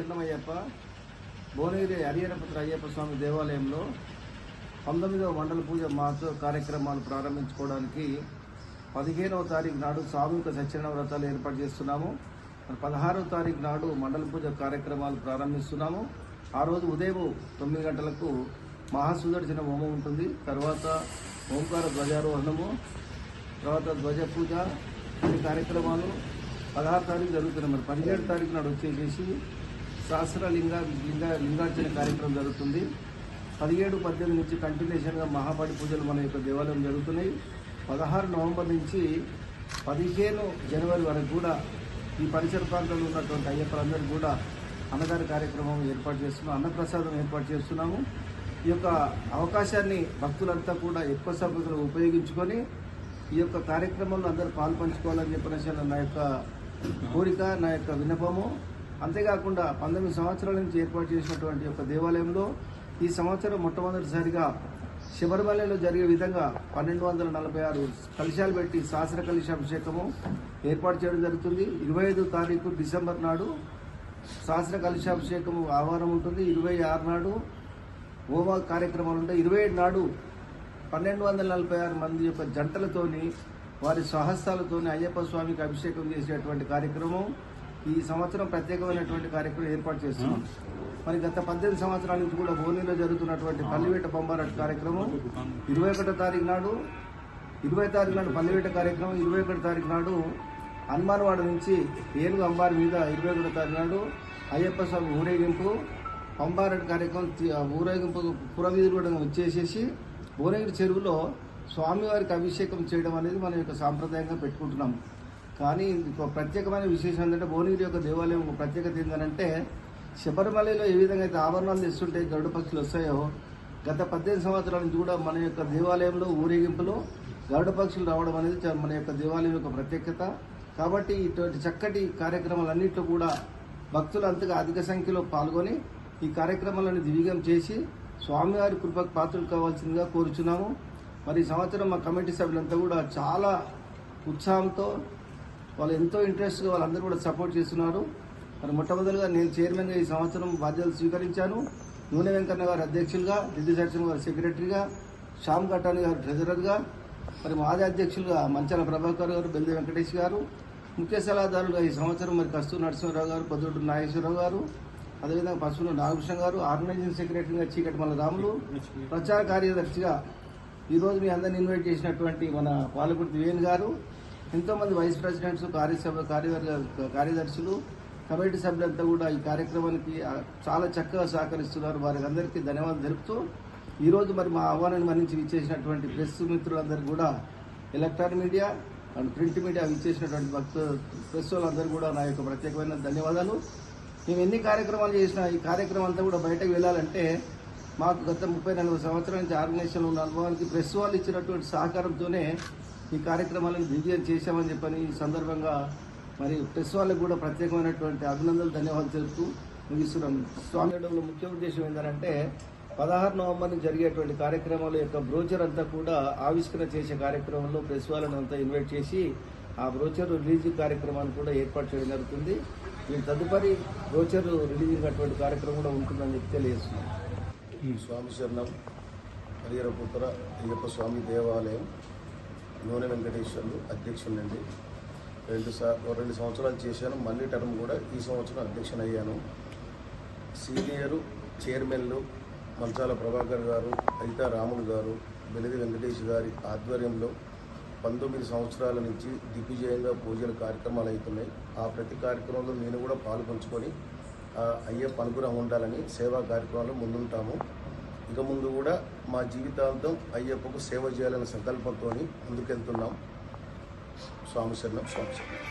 శరణమయ్యప్ప భువనగిరి హరిహరపుత్ర అయ్యప్ప స్వామి దేవాలయంలో పంతొమ్మిదవ మండల పూజ మహోత్సవ కార్యక్రమాలు ప్రారంభించుకోవడానికి పదిహేనవ తారీఖు నాడు సామూహిక సత్యనారాయణ వ్రతాలు ఏర్పాటు చేస్తున్నాము. పదహారవ తారీఖు నాడు మండల పూజ కార్యక్రమాలు ప్రారంభిస్తున్నాము. ఆ రోజు ఉదయం తొమ్మిది గంటలకు మహాసుదర్శన హోమం ఉంటుంది. తర్వాత ఓంకార ధ్వజారోహణము తర్వాత ధ్వజ పూజ కార్యక్రమాలు పదహారు తారీఖు జరుగుతున్నాయి. మరి పదిహేడు తారీఖు నాడు వచ్చేసేసి శాస్త్ర లింగ లింగ లింగార్చన కార్యక్రమం జరుగుతుంది. పదిహేడు పద్దెనిమిది నుంచి కంటిన్యూషన్గా మహాపడి పూజలు మన యొక్క దేవాలయం జరుగుతున్నాయి. పదహారు నవంబర్ నుంచి పదిహేను జనవరి వరకు కూడా ఈ పరిసర ప్రాంతంలో ఉన్నటువంటి అయ్యప్పలందరూ కూడా అన్నదాన కార్యక్రమం ఏర్పాటు చేస్తున్నాం. అన్నప్రసాదం ఏర్పాటు చేస్తున్నాము. ఈ యొక్క అవకాశాన్ని భక్తులంతా కూడా ఎక్కువ సంఖ్యలో ఉపయోగించుకొని ఈ యొక్క కార్యక్రమంలో అందరూ పాల్పంచుకోవాలని చెప్పిన నా యొక్క కోరిక నా యొక్క విన్నపము. అంతేకాకుండా పంతొమ్మిది సంవత్సరాల నుంచి ఏర్పాటు చేసినటువంటి యొక్క దేవాలయంలో ఈ సంవత్సరం మొట్టమొదటిసారిగా శబరిమలలో జరిగే విధంగా పన్నెండు వందల నలభై ఆరు కలశాలు పెట్టి శాస్త్ర కలశాభిషేకము ఏర్పాటు చేయడం జరుగుతుంది. ఇరవై ఐదు తారీఖు డిసెంబర్ నాడు శాస్త్ర కలశాభిషేకము ఆహ్వానం ఉంటుంది. ఇరవై ఆరు నాడు హోమ కార్యక్రమాలు ఉంటాయి. ఇరవై ఏడు నాడు పన్నెండు వందల నలభై ఆరు మంది యొక్క జంటలతోని వారి స్వహస్తాలతోని అయ్యప్ప స్వామికి అభిషేకం చేసేటువంటి కార్యక్రమం. ఈ సంవత్సరం ప్రత్యేకమైనటువంటి కార్యక్రమం ఏర్పాటు చేస్తున్నాం. మరి గత పద్దెనిమిది సంవత్సరాల నుంచి కూడా భువనగిరిలో జరుగుతున్నటువంటి పల్లివేట బొమ్మరట్ కార్యక్రమం ఇరవై ఒకటో తారీఖు నాడు ఇరవై తారీఖు నాడు పల్లివేట కార్యక్రమం ఇరవై ఒకటో తారీఖు నాడు హనుమాన్వాడ నుంచి ఏనుగు అంబారి మీద ఇరవై ఒకటో తారీఖు నాడు అయ్యప్ప స్వామి ఊరేగింపు పంబారెడ్డి కార్యక్రమం ఊరేగింపు పురవీధులు కూడా వచ్చేసేసి ఊరేగిరి చెరువులో స్వామివారికి అభిషేకం చేయడం అనేది మనం యొక్క సాంప్రదాయంగా పెట్టుకుంటున్నాం. కానీ ఇంకో ప్రత్యేకమైన విశేషం ఏంటంటే భువనగిరి యొక్క దేవాలయం ఒక ప్రత్యేకత ఏంటంటే శబరిమలలో ఏ విధంగా అయితే ఆభరణాలు తెస్తుంటే గరుడ పక్షులు వస్తాయో గత పద్దెనిమిది సంవత్సరాల నుంచి కూడా మన యొక్క దేవాలయంలో ఊరేగింపులో గరుడ పక్షులు రావడం అనేది మన యొక్క దేవాలయం యొక్క ప్రత్యేకత. కాబట్టి ఇటువంటి చక్కటి కార్యక్రమాలన్నింటిలో కూడా భక్తులు అంతగా అధిక సంఖ్యలో పాల్గొని ఈ కార్యక్రమాలను దివ్యం చేసి స్వామివారి కృపకు పాత్రలు కావాల్సిందిగా కోరుచున్నాము. మరి ఈ సంవత్సరం మా కమిటీ సభ్యులంతా కూడా చాలా ఉత్సాహంతో వాళ్ళు ఎంతో ఇంట్రెస్ట్గా వాళ్ళందరూ కూడా సపోర్ట్ చేస్తున్నారు. మరి మొట్టమొదటిగా నేను చైర్మన్గా ఈ సంవత్సరం బాధ్యతలు స్వీకరించాను. నూనె వెంకన్న గారు అధ్యక్షులుగా దిద్దు సత్యం గారు సెక్రటరీగా శ్యామ్ కటాని గారు ట్రెజరర్గా మరి మాజీ అధ్యక్షులుగా మంచాల ప్రభాకర్ గారు బెల్లి వెంకటేష్ గారు ముఖ్య సలహాదారులుగా ఈ సంవత్సరం మరి కస్తూరి నరసింహరావు గారు పొద్దుడు నాగేశ్వరరావు గారు అదేవిధంగా పశువులు నాగభూషణ్ గారు ఆర్గనైజింగ్ సెక్రటరీగా చీకటిమల్ల రాములు ప్రచార కార్యదర్శిగా ఈరోజు మీ అందరిని ఇన్వైట్ చేసినటువంటి మన పాలకుర్తి వేణు గారు ఎంతోమంది వైస్ ప్రెసిడెంట్స్ కార్యసభ కార్యవర్గ కార్యదర్శులు కమిటీ సభ్యులంతా కూడా ఈ కార్యక్రమానికి చాలా చక్కగా సహకరిస్తున్నారు. వారికి అందరికీ ధన్యవాదాలు తెలుపుతూ ఈరోజు మరి మా ఆహ్వానాన్ని మరించి ఇచ్చేసినటువంటి ప్రెస్ మిత్రులందరూ కూడా electronic media and print media ఇచ్చేసినటువంటి భక్తు ప్రెస్ వాళ్ళందరూ కూడా నా యొక్క ప్రత్యేకమైన ధన్యవాదాలు. మేము ఎన్ని కార్యక్రమాలు చేసినా ఈ కార్యక్రమం అంతా కూడా బయటకు వెళ్ళాలంటే మాకు గత ముప్పై నలభై సంవత్సరాల నుంచి ఆర్గనైజేషన్ ఉన్న అనుభవానికి ప్రెస్ వాళ్ళు ఇచ్చినటువంటి సహకారంతోనే ఈ కార్యక్రమాలను దివ్యం చేశామని చెప్పని ఈ సందర్భంగా మరి ప్రెస్ వాళ్ళకు కూడా ప్రత్యేకమైనటువంటి అభినందనలు ధన్యవాదాలు తెలుపుతూ ముగిస్తున్నాం. స్వామి ముఖ్య ఉద్దేశం ఏంటంటే పదహారు నవంబర్ నుంచి జరిగేటువంటి కార్యక్రమాల యొక్క బ్రోచర్ అంతా కూడా ఆవిష్కరణ చేసే కార్యక్రమంలో ప్రెస్ వాళ్ళని అంతా ఇన్వైట్ చేసి ఆ బ్రోచర్ రిలీజింగ్ కార్యక్రమాన్ని కూడా ఏర్పాటు చేయడం జరుగుతుంది. దీని తదుపరి బ్రోచర్ రిలీజింగ్ అటువంటి కార్యక్రమం కూడా ఉంటుందని చెప్పి తెలియజేస్తున్నాం. స్వామి శరణం హరిహరపుత్ర అయ్యప్ప స్వామి దేవాలయం నూనె వెంకటేశ్వర్లు అధ్యక్షులండి. రెండు సార్ రెండు సంవత్సరాలు చేశాను. మళ్ళీ టర్మ్ కూడా ఈ సంవత్సరం అధ్యక్షుని అయ్యాను. సీనియరు చైర్మన్లు మంచాల ప్రభాకర్ గారు అయితా రాములు గారు బెలిది వెంకటేష్ గారి ఆధ్వర్యంలో పంతొమ్మిది సంవత్సరాల నుంచి దిగ్విజయంగా పూజల కార్యక్రమాలు అవుతున్నాయి. ఆ ప్రతి కార్యక్రమంలో నేను కూడా పాల్పంచుకొని అయ్యే అయ్యప్ప ఉండాలని సేవా కార్యక్రమాలు ముందుంటాము. ఇక ముందు కూడా మా జీవితాంతం అయ్యప్పకు సేవ చేయాలనే సంకల్పంతో ముందుకెళ్తున్నాం. స్వామి శరణం స్వామి శరణం.